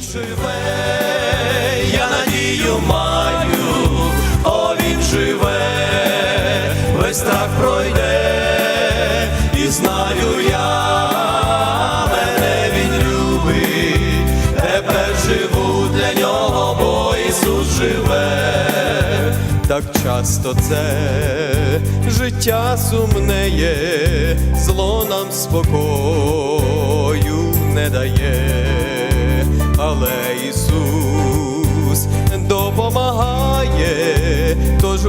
живе, я надію маю, о він живе, весь страх пройде, і знаю я, мене він любить, тепер живу для нього, бо Ісус живе. Так часто це життя сумнеє, зло нам спокою не дає,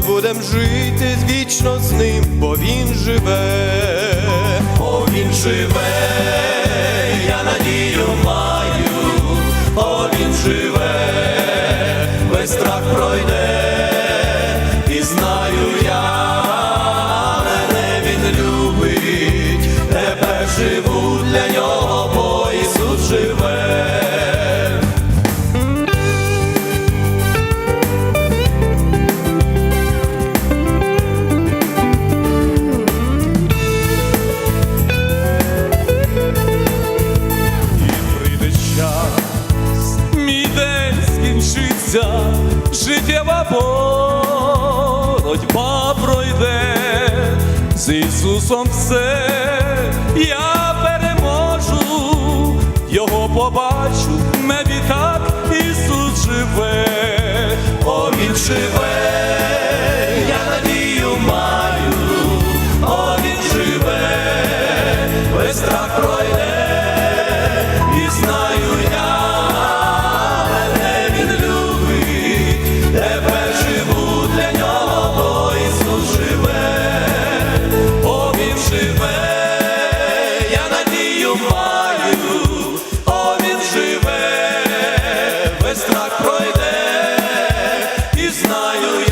будем жити вічно з ним, бо Він живе, о Він живе, я надію маю, о Він живе, весь страх пройде, і знаю я, мене він любить, тепер живу скінчиться, життєва боротьба пройде, з Ісусом все я переможу, Його побачу, в небі так Ісус живе, О, він живе, знаю